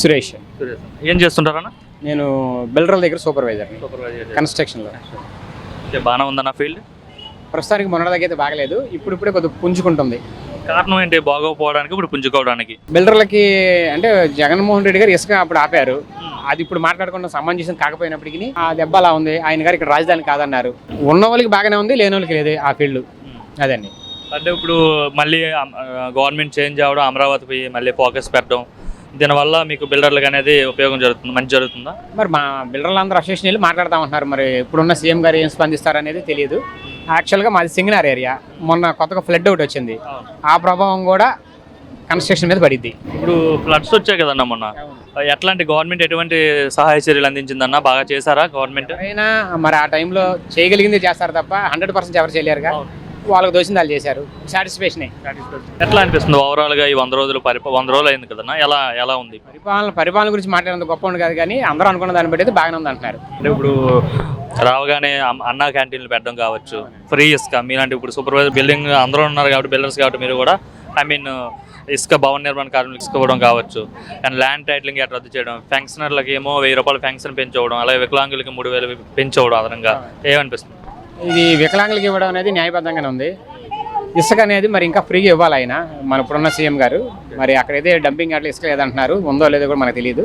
సురేష్. ఏం చేస్తుంటారన్న? నేను బిల్డర్ల దగ్గర సూపర్వైజర్. కన్స్ట్రక్షన్లో. బాగానే ఉందన్న ఫీల్డ్? ప్రస్తుతానికి మొన్నటిదాకైతే బాగలేదు. ఇప్పుడు ఇప్పుడే కొద్దిగా పుంజుకుంటుంది. కారణం ఏంటి? బాగోపోవడానికి ఇప్పుడు పుంజుకోవడానికి? బిల్డర్లకి అంటే జగన్మోహన్ రెడ్డి గారు ఇసుక అప్పుడు ఆపారు. అది ఇప్పుడు మాట్లాడకుండా సమంజసం కాకపోయినప్పటికీ ఆ దెబ్బ అలా ఉంది. ఆయన గారు ఇక్కడ రాజధాని కాదన్నారు. ఉన్న వాళ్ళకి బాగానే ఉంది లేని వాళ్ళకి లేదు ఆ ఫీల్డ్. అదండి. అంటే ఇప్పుడు మళ్ళీ గవర్నమెంట్ చేంజ్ అవ్వడం అమరావతి పోయి మళ్ళీ ఫోకస్ పెట్టడం దీనివల్ల మీకు బిల్డర్లకు అనేది ఉపయోగం జరుగుతుంది మంచి జరుగుతుందా? మరి మా బిల్డర్లు అందరూ అసోసియేషన్ వెళ్ళి మాట్లాడతామంటున్నారు మరి ఇప్పుడున్న సీఎం గారు ఏం స్పందిస్తారు అనేది తెలియదు యాక్చువల్గా మాది సింగనార్ ఏరియా. మొన్న కొత్తగా ఫ్లడ్ ఒకటి వచ్చింది. ఆ ప్రభావం కూడా కన్స్ట్రక్షన్ మీద పడిద్ది. ఇప్పుడు ఫ్లడ్స్ వచ్చాయి కదన్న మొన్న. ఎట్లాంటి గవర్నమెంట్ ఎటువంటి సహాయ చర్యలు అందించిందన్న? బాగా చేశారా గవర్నమెంట్? అయినా మరి ఆ టైంలో చేయగలిగింది చేస్తారు తప్ప హండ్రెడ్ పర్సెంట్ ఎవరు చేయలేరుగా. వాళ్ళకి దోచింది వాళ్ళు చేశారు. సాటిస్ఫాక్షనే ఎట్లా అనిపిస్తుంది? ఓవరాల్గా ఈ వంద రోజులు పరిప వంద రోజులు అయింది కదన్నా? ఎలా ఎలా ఉంది? పరిపాలన పరిపాలన గురించి మాట్లాడేంత గొప్ప ఉంది కాదు కానీ అందరూ అనుకున్న దాన్ని బట్టి అయితే బాగానే ఉంది అంటున్నారు. అంటే ఇప్పుడు రావగానే అన్నా క్యాంటీన్లు పెట్టడం కావచ్చు ఫ్రీ ఇసుక మీలాంటి ఇప్పుడు సూపర్వైజర్ బిల్డింగ్ అందరూ ఉన్నారు కాబట్టి బిల్డర్స్ కాబట్టి మీరు కూడా ఐ మీన్ ఇసుక భవన నిర్మాణ కార్మికులకు ఇసుక ఇవ్వడం కావచ్చు అండ్ ల్యాండ్ టైటిలింగ్ ఎట్లా రద్దు చేయడం ఫెన్షనర్లకి ఏమో వెయ్యి రూపాయలు ఫెన్షన్ పెంచవడం అలాగే వికలాంగులకి మూడు వేలు పెంచవడం అదనంగా. ఏమనిపిస్తుంది? ఇది వికలాంగులకు ఇవ్వడం అనేది న్యాయబద్ధంగానే ఉంది. ఇసుక అనేది మరి ఇంకా ఫ్రీగా ఇవ్వాలి ఆయన మన ఇప్పుడున్న సీఎం గారు. మరి అక్కడైతే డంపింగ్ అట్లా ఇసుక లేదంటున్నారు ఉందో లేదో కూడా మనకు తెలియదు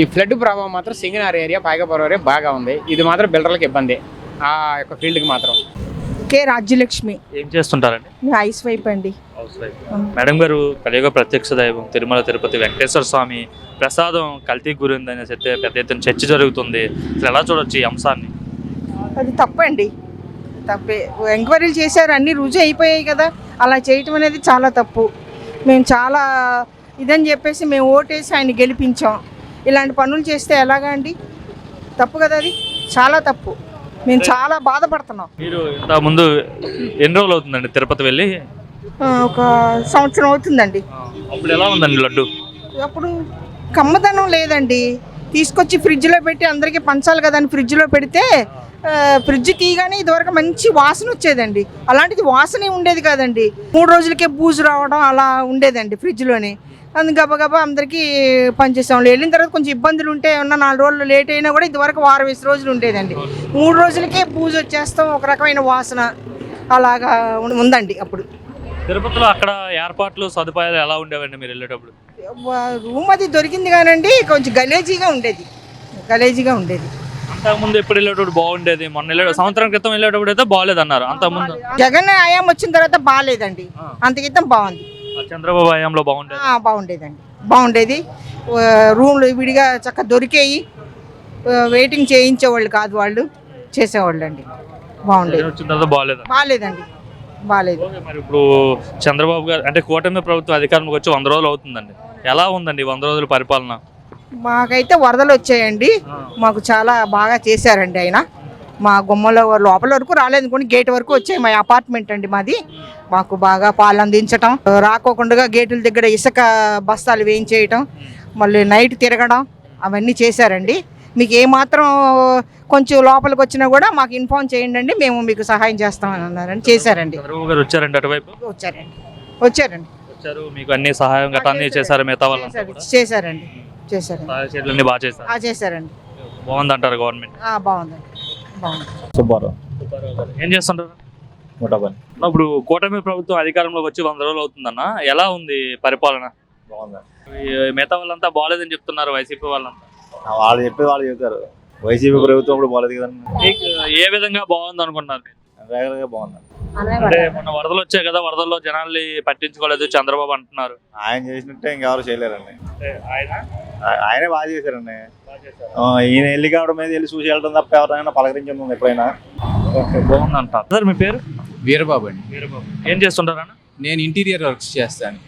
ఈ ఫ్లడ్ ప్రభావం మాత్రం సింగనార్ ఏరియా పైగపురం ఏరియా బాగా ఉంది. ఇది మాత్రం బిల్డర్లకు ఇబ్బంది ఆ యొక్క ఫీల్డ్కి మాత్రం. కే రాజ్యలక్ష్మి. ఏం చేస్తుంటారండి? ఐస్ వైప్ అండి. మేడం గారు కలియుగ ప్రత్యక్ష దైవం తిరుమల తిరుపతి వెంకటేశ్వర స్వామి ప్రసాదం కల్తీ గురింది అనేసి అయితే పెద్ద ఎత్తున చర్చ జరుగుతుంది. అసలు ఎలా చూడొచ్చు ఈ అంశాన్ని? అది తప్పండి. తప్పే. ఎంక్వైరీలు చేశారు అన్నీ రుజువు అయిపోయాయి కదా. అలా చేయటం అనేది చాలా తప్పు. మేము చాలా ఇదని చెప్పేసి మేము ఓటేసి ఆయన గెలిపించాం. ఇలాంటి పనులు చేస్తే ఎలాగా అండి? తప్పు కదా అది. చాలా తప్పు. మేము చాలా బాధపడుతున్నాం. మీరు ఇంత ముందు ఎన్ని రోజులు అవుతుందండి తిరుపతి వెళ్ళి? ఒక సంవత్సరం అవుతుందండి. అప్పుడు ఎలా ఉందండి లడ్డు? అప్పుడు కమ్మదనం లేదండి. తీసుకొచ్చి ఫ్రిడ్జ్లో పెట్టి అందరికీ పంచాలి కదని ఫ్రిడ్జ్లో పెడితే ఫ్రిడ్జ్ తీయగానే ఇదివరకు మంచి వాసన వచ్చేదండి. అలాంటిది వాసనే ఉండేది కాదండి. మూడు రోజులకే బూజు రావడం అలా ఉండేదండి ఫ్రిడ్జ్లోనే అందు గబగబా అందరికీ పనిచేసాం వాళ్ళు వెళ్ళిన తర్వాత కొంచెం ఇబ్బందులు ఉంటే ఉన్న నాలుగు రోజులు లేట్ అయినా కూడా ఇదివరకు వారం వేసి రోజులు ఉండేదండి. మూడు రోజులకే బూజు వచ్చేస్తాం ఒక రకమైన వాసన అలాగా ఉందండి అప్పుడు. తిరుపతిలో అక్కడ ఏర్పాట్లు సదుపాయాలు ఎలా ఉండేవండి మీరు వెళ్ళేటప్పుడు? రూమ్ అది దొరికింది కానండి కొంచెం గలేజీగా ఉండేది. గలేజీగా ఉండేది. అంతకుముందు ఎప్పుడు వెళ్ళేటప్పుడు బాగుండేది? మొన్న వెళ్ళే సంవత్సరం క్రితం వెళ్ళేటప్పుడు అయితే బాగాలేదు అన్నారు అంతకుముందు. జగన్ ఆయాం వచ్చిన తర్వాత బాగాలేదండి అంతకితం బాగుంది. చంద్రబాబు హయాంలో బాగుండేది. ఆ, బాగుండేదండి. బాగుండేది. ఆ, రూమ్లు విడిగా చక్కగా దొరికేయి. ఆ, వెయిటింగ్ చేయించేవాళ్ళు కాదు వాళ్ళు. చేసేవాళ్ళు అండి బాగుండేది వచ్చిన తర్వాత బాగాలేదు బాగాలేదండి బాగాలేదు ఓకే, మరి ఇప్పుడు చంద్రబాబు గారు అంటే కూటమి ప్రభుత్వం అధికారంలోకి వచ్చి వంద రోజులు అవుతుందండి. ఎలా ఉందండి ఈ వంద రోజుల పరిపాలన? మాకైతే వరదలు వచ్చాయండి. మాకు చాలా బాగా చేశారండి ఆయన. మా గుమ్మలో లోపల వరకు రాలేదు. కొన్ని గేట్ వరకు వచ్చాయి. మా అపార్ట్మెంట్ అండి మాది. మాకు బాగా పాలు అందించటం రాకోకుండా గేటుల దగ్గర ఇసుక బస్తాలు వేయించేయటం మళ్ళీ నైట్ తిరగడం అవన్నీ చేశారండి. మీకు ఏమాత్రం కొంచెం లోపలికి వచ్చినా కూడా మాకు ఇన్ఫార్మ్ చేయండి అండి. మేము మీకు సహాయం చేస్తామని అన్నారని చేశారండి వచ్చారండి అటువైపు? వచ్చారండి. వచ్చారండి. వచ్చారు. మీకు అన్ని సహాయం గట్రా చేశారు. మిగతా చేశారండి. బాగా చేశారు. ఆ, చేశారండి. బాగుందంటారు గవర్నమెంట్ ఆ, బాగుందండి. బాగుంది. సుబ్బారావు. ఏం చేస్తుంటారు? ఇప్పుడు కూటమి ప్రభుత్వం అధికారంలోకి వచ్చి వంద రోజులు అవుతుందన్న. ఎలా ఉంది పరిపాలన? బాగుంది. ఈ మిగతా వాళ్ళంతా బాగాలేదని చెప్తున్నారు వైసీపీ వాళ్ళంతా. వాళ్ళు చెప్పేది వాళ్ళు చెప్తారు వైసీపీ ప్రభుత్వం ఇప్పుడు బాగాలేదు కదండి. మీకు ఏ విధంగా బాగుంది అనుకుంటున్నారు మీరు? రెగ్యులర్గా బాగుంది. అంటే మొన్న వరదలు వచ్చాయి కదా వరదల్లో జనాల్ని పట్టించుకోలేదు చంద్రబాబు అంటున్నారు. ఆయన చేసినట్టే ఇంకెవరు చేయలేరండి. అంటే ఆయన? ఆయనే బాగా చేశారండి. ఈయన వెళ్ళి కావడం మీద వెళ్ళి చూసి వెళ్ళడం తప్ప ఎవరైనా పలకరించింది ఎప్పుడైనా. ఓకే, బాగుంది అంటారు సార్ మీ పేరు? వీరబాబు అండి. వీరబాబు. ఏం చేస్తుంటారన్న నేను ఇంటీరియర్ వర్క్స్ చేస్తాను.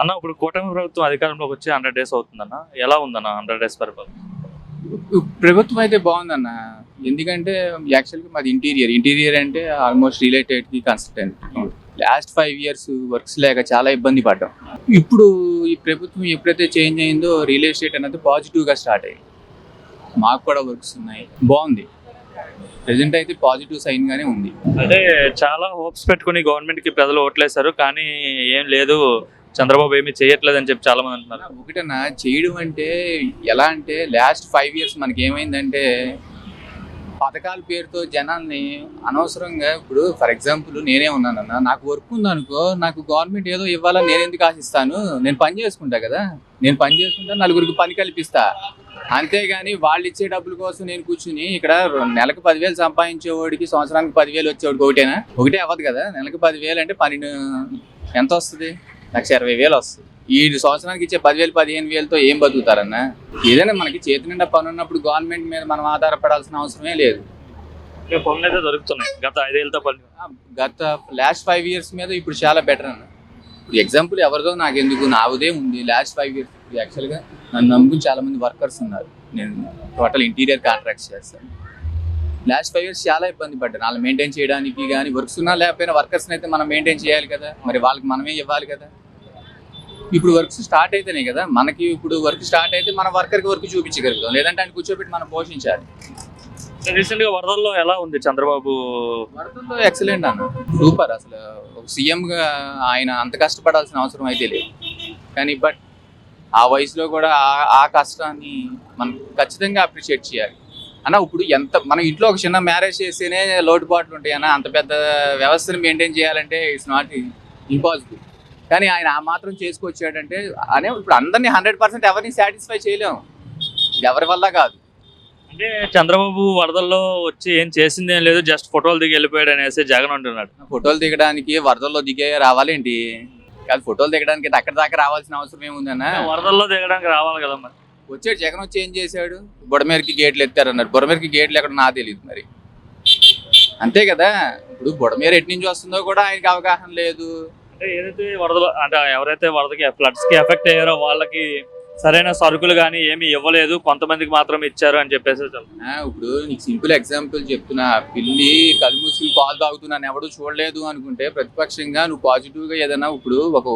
అన్న ఇప్పుడు కూటమి ప్రభుత్వం అధికారంలోకి వచ్చి హండ్రెడ్ డేస్ అవుతుందన్న. ఎలా ఉందన్న హండ్రెడ్ డేస్ పరిపాలన? ప్రభుత్వం అయితే బాగుందన్న. ఎందుకంటే యాక్చువల్గా మాది ఇంటీరియర్ ఇంటీరియర్ అంటే almost రిలేటెడ్కి consultant last five years works లేక చాలా ఇబ్బంది పడ్డాం. ఇప్పుడు ఈ ప్రభుత్వం ఎప్పుడైతే చేంజ్ అయిందో రియల్ ఎస్టేట్ అనేది పాజిటివ్గా స్టార్ట్ అయ్యింది. మాకు కూడా వర్క్స్ ఉన్నాయి. బాగుంది. ప్రజెంట్ అయితే పాజిటివ్ సైన్ గానే ఉంది. అంటే చాలా హోప్స్ పెట్టుకుని గవర్నమెంట్కి ప్రజలు ఓట్లేశారు. కానీ ఏం లేదు. చంద్రబాబు ఏమీ చేయట్లేదని చెప్పి చాలా మంది అంటున్నారు. ఒకటన్నా చేయడం అంటే ఎలా అంటే లాస్ట్ ఫైవ్ ఇయర్స్ మనకి ఏమైందంటే పథకాల పేరుతో జనాల్ని అనవసరంగా ఇప్పుడు ఫర్ ఎగ్జాంపుల్ నేనే ఉన్నానన్న నాకు వర్క్ ఉందనుకో నాకు గవర్నమెంట్ ఏదో ఇవ్వాలని నేను ఎందుకు ఆశిస్తాను? నేను పని చేసుకుంటా కదా? నేను పని చేసుకుంటా నలుగురికి పని కల్పిస్తా. అంతేగాని వాళ్ళు ఇచ్చే డబ్బుల కోసం నేను కూర్చుని ఇక్కడ నెలకు పదివేలు సంపాదించేవాడికి సంవత్సరానికి పదివేలు వచ్చేవాడికి ఒకటేనా? ఒకటే అవ్వదు కదా? నెలకు పదివేలు అంటే పన్నెండు ఎంత వస్తుంది? లక్ష ఇరవై వేలు వస్తుంది. ఈ సంవత్సరానికి ఇచ్చే పదివేలు పదిహేను వేలతో ఏం బతుకుతారన్న? ఏదైనా మనకి చేతి నిండా పని ఉన్నప్పుడు గవర్నమెంట్ మీద మనం ఆధారపడాల్సిన అవసరమే లేదు. పనులు అయితే దొరుకుతున్నాయి. గత గత లాస్ట్ ఫైవ్ ఇయర్స్ మీద ఇప్పుడు చాలా బెటర్ అన్న. ఇప్పుడు ఎగ్జాంపుల్ ఎవరిదో నాకు ఎందుకు నావుదే ఉంది. లాస్ట్ ఫైవ్ ఇయర్స్ యాక్చువల్గా నన్ను నమ్ముకుని చాలా మంది వర్కర్స్ ఉన్నారు. నేను టోటల్ ఇంటీరియర్ కాంట్రాక్ట్స్ చేస్తాను. లాస్ట్ ఫైవ్ ఇయర్స్ చాలా ఇబ్బంది పడ్డాను. వాళ్ళు మెయింటైన్ చేయడానికి కానీ వర్క్స్ ఉన్నా లేకపోయినా వర్కర్స్ని అయితే మనం మెయింటైన్ చేయాలి కదా. మరి వాళ్ళకి మనమే ఇవ్వాలి కదా. ఇప్పుడు వర్క్స్ స్టార్ట్ అయితేనే కదా మనకి ఇప్పుడు వర్క్ స్టార్ట్ అయితే మన వర్కర్కి వర్క్ చూపించగలుగుతాం. లేదంటే ఆయన కూర్చోబెట్టి మనం పోషించాలి. రీసెంట్గా వరదల్లో ఎలా ఉంది చంద్రబాబు? వరదల్లో ఎక్సలెంట్ అన్న. సూపర్ అసలు. ఒక సీఎం గా ఆయన అంత కష్టపడాల్సిన అవసరం అయితే లేదు. కానీ బట్ ఆ వయసులో కూడా ఆ- కష్టాన్ని మనం ఖచ్చితంగా అప్రిషియేట్ చేయాలి. అన్న ఇప్పుడు ఎంత మనం ఇంట్లో ఒక చిన్న మ్యారేజ్ చేస్తేనే లోటుపాట్లు ఉంటాయి అన్న. అంత పెద్ద వ్యవస్థను మెయింటైన్ చేయాలంటే ఇట్స్ నాట్ ఇంపాసిబుల్ కానీ ఆయన ఆ మాత్రం చేసుకొచ్చాడంటే అనే ఇప్పుడు అందరినీ హండ్రెడ్ పర్సెంట్ ఎవరిని సాటిస్ఫై చేయలేము ఎవరి వల్ల కాదు. అంటే చంద్రబాబు వరదల్లో వచ్చి ఏం చేసింది ఏం లేదు జస్ట్ ఫోటోలు దిగి వెళ్ళిపోయాడు అనేసి జగన్ అంటున్నాడు. ఫోటోలు దిగడానికి వరదల్లో దిగే రావాలేంటి? కాదు ఫోటోలు దిగడానికి అక్కడ దాకా రావాల్సిన అవసరం ఏముందన్న? వరదల్లో దిగడానికి రావాలి కదా మరి. వచ్చాడు జగన్ వచ్చి ఏం చేశాడు? బుడమేరకి గేట్లు ఎత్తారన్నారు. బుడమేరకి గేట్లు ఎక్కడ నాకు తెలియదు మరి. అంతే కదా? ఇప్పుడు బుడమేర ఎటు నుంచి వస్తుందో కూడా ఆయనకి అవగాహన లేదు. అంటే ఏదైతే వరద అంటే ఎవరైతే వరదకి ఫ్లడ్స్కి ఎఫెక్ట్ అయ్యారో వాళ్ళకి సరైన సరుకులు కానీ ఏమీ ఇవ్వలేదు. కొంతమందికి మాత్రం ఇచ్చారు అని చెప్పేసి ఇప్పుడు నీకు సింపుల్ ఎగ్జాంపుల్ చెప్తున్నా. పిల్లి కళ్ళు మూసుకుని పాలు తాగుతున్నాను ఎవడు చూడలేదు అనుకుంటే ప్రతిపక్షంగా నువ్వు పాజిటివ్గా ఏదైనా ఇప్పుడు ఒక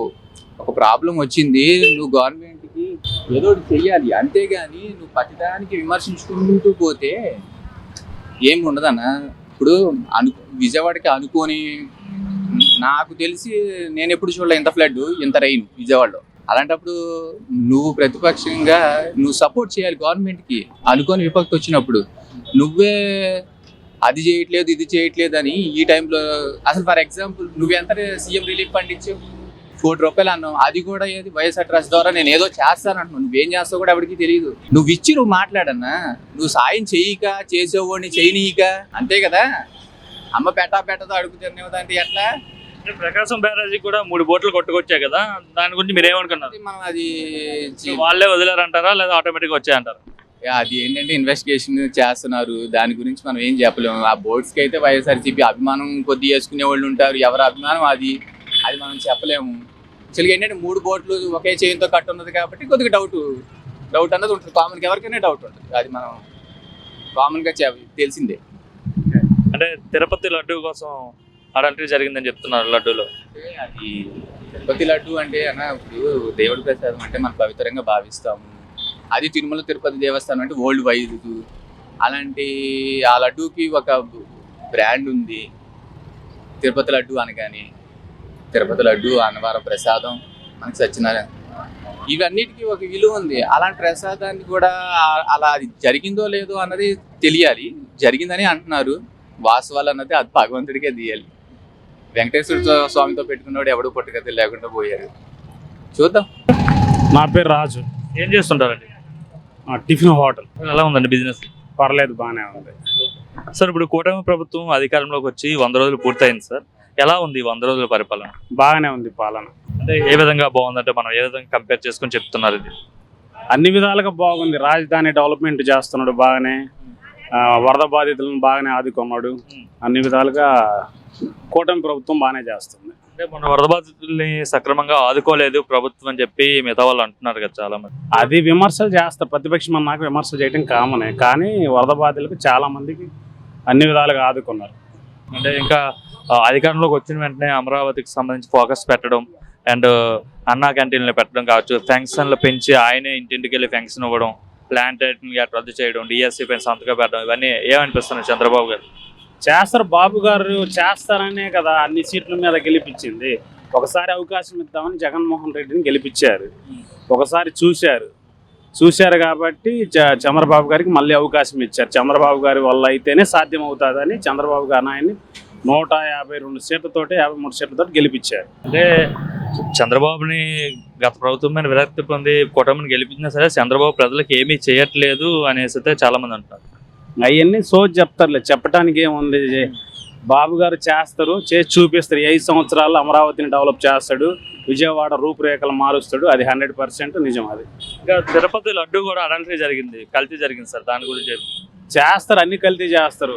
ఒక ప్రాబ్లం వచ్చింది. నువ్వు గవర్నమెంట్కి ఏదో ఒకటి చెయ్యాలి. అంతేగాని నువ్వు ప్రతిదానికి విమర్శించుకుంటూ పోతే ఏం ఉండదన్నా ఇప్పుడు అను విజయవాడకి అనుకోని నాకు తెలిసి నేను ఎప్పుడు చూడలే ఇంత ఫ్లడ్ ఇంత రైన్ విజయవాడలో. అలాంటప్పుడు నువ్వు ప్రతిపక్షంగా నువ్వు సపోర్ట్ చేయాలి గవర్నమెంట్కి అనుకోని విపక్తి వచ్చినప్పుడు. నువ్వే అది చేయట్లేదు ఇది చేయట్లేదు అని ఈ టైంలో అసలు ఫర్ ఎగ్జాంపుల్ నువ్వు ఎంత సీఎం రిలీఫ్ ఫండ్ ఇచ్చావు కోటి రూపాయలు అన్నావు. అది కూడా ఏది? వైఎస్ఆర్ ట్రస్ట్ ద్వారా నేను ఏదో చేస్తానంటున్నావు నువ్వేం చేస్తావు కూడా ఎవరికి తెలియదు. నువ్వు ఇచ్చి నువ్వు మాట్లాడన్నా. నువ్వు సాయం చేయక చేసేవాడిని చేయనీయక. అంతే కదా? అమ్మ పెట్టా పెట్టదో అడుగు తినేదంటే ఎట్లా? ప్రకాశం బ్యారేజీ కూడా మూడు బోట్లు కొట్టుకొచ్చాయి కదా? దాని గురించి మీరు ఏమనుకున్నారు? మనం అది వాళ్ళే వదిలేరంటారా లేదా ఆటోమేటిక్ వచ్చాయంటారా? అది ఏంటంటే ఇన్వెస్టిగేషన్ చేస్తున్నారు. దాని గురించి మనం ఏం చెప్పలేము. ఆ బోర్డ్స్కి అయితే వైఎస్ఆర్సీపీ అభిమానం కొద్ది వేసుకునే వాళ్ళు ఉంటారు. ఎవరి అభిమానం అది? అది మనం చెప్పలేము. యాక్చువల్గా ఏంటంటే మూడు బోట్లు ఒకే చేయంతో కట్టు ఉన్నది కాబట్టి కొద్దిగా డౌట్ డౌట్ అన్నది ఉంటుంది. కామన్గా ఎవరికైనా డౌట్ ఉంటుంది. అది మనం కామన్గా తెలిసిందే. అంటే తిరుపతి లడ్డు కోసం అలాంటివి జరిగిందని చెప్తున్నారు లడ్డూలో. అంటే అది తిరుపతి లడ్డు అంటే అన్న ఇప్పుడు దేవుడి ప్రసాదం అంటే మనం పవిత్రంగా భావిస్తాము. అది తిరుమల తిరుపతి దేవస్థానం అంటే వరల్డ్ వైడ్. అలాంటి ఆ లడ్డూకి ఒక బ్రాండ్ ఉంది. తిరుపతి లడ్డు అనగాని. తిరుపతి లడ్డు అన్నవరం ప్రసాదం మనకి సత్యనారాయణ. ఇవన్నిటికీ ఒక విలువ ఉంది. అలాంటి ప్రసాదాన్ని కూడా అలా అది జరిగిందో లేదో అన్నది తెలియాలి. జరిగిందని అంటున్నారు. వాస్తవాలు అన్నది అది భగవంతుడికే తీయాలి. వెంకటేశ్వర స్వామితో పెట్టుకున్నవాడు ఎవడు పుట్టుకథ లేకుండా పోయారు. చూద్దాం. నా పేరు రాజు. ఏం చేస్తుంటారండి? ఆ, టిఫిన్ హోటల్. ఎలా ఉందండి బిజినెస్? పర్లేదు బాగానే ఉంది. సార్ ఇప్పుడు కూటమి ప్రభుత్వం అధికారంలోకి వచ్చి వంద రోజులు పూర్తయింది సార్. ఎలా ఉంది వంద రోజుల పరిపాలన? బాగానే ఉంది పాలన. అంటే ఏ విధంగా బాగుందంటే మనం ఏ విధంగా కంపేర్ చేసుకొని చెప్తున్నారు ఇది? అన్ని విధాలుగా బాగుంది. రాజధాని డెవలప్మెంట్ చేస్తున్నాడు బాగానే. ఆ, వరద బాధితులను బాగానే ఆదుకున్నాడు. అన్ని విధాలుగా కూటమి ప్రభుత్వం బాగానే చేస్తుంది. అంటే మన వరద బాధితుల్ని సక్రమంగా ఆదుకోలేదు ప్రభుత్వం అని చెప్పి మిగతా వాళ్ళు అంటున్నారు కదా చాలా మంది అది విమర్శలు చేస్తారు. ప్రతిపక్షం అన్నాక విమర్శలు చేయడం కామనే. కానీ వరద బాధితులకు చాలా మందికి అన్ని విధాలుగా ఆదుకున్నారు. అంటే ఇంకా అధికారంలోకి వచ్చిన వెంటనే అమరావతికి సంబంధించి ఫోకస్ పెట్టడం అండ్ అన్నా క్యాంటీన్లు పెట్టడం కావచ్చు ఫెన్షన్లు పెంచి ఆయనే ఇంటింటికి వెళ్ళి ఫెన్షన్ ఇవ్వడం ప్లాంట్ రద్దు చేయడం డిఎస్సీ పైన సంతకం పెట్టడం ఇవన్నీ ఏమనిపిస్తున్నాయి చంద్రబాబు గారు? చేస్తారు బాబు గారు చేస్తారనే కదా అన్ని సీట్ల మీద గెలిపించింది. ఒకసారి అవకాశం ఇద్దామని జగన్మోహన్ రెడ్డిని గెలిపించారు. ఒకసారి చూశారు. చూశారు కాబట్టి చ- చంద్రబాబు గారికి మళ్ళీ అవకాశం ఇచ్చారు. చంద్రబాబు గారి వల్ల అయితేనే సాధ్యం అవుతుందని చంద్రబాబు గారు ఆయన్ని నూట యాభై రెండు సీట్లతోటి యాభై మూడు సీట్లతో గెలిపించారు. అంటే చంద్రబాబుని గత ప్రభుత్వం మీద విరక్తి పొంది కూటమిని గెలిపించినా సరే చంద్రబాబు ప్రజలకు ఏమీ చేయట్లేదు అనేసి అయితే చాలామంది అంటారు అవన్నీ సోచి చెప్తారులే. చెప్పడానికి ఏముంది? బాబు గారు చేస్తారు చేసి చూపిస్తారు. ఐదు సంవత్సరాల్లో అమరావతిని డెవలప్ చేస్తాడు విజయవాడ రూపురేఖలు మారుస్తాడు. అది హండ్రెడ్ పర్సెంట్ నిజం అది. ఇంకా తిరుపతి లడ్డు కూడా అడల్టరీ జరిగింది. కల్తీ జరిగింది సార్ దాని గురించి చేస్తారు అన్ని కల్తీ చేస్తారు.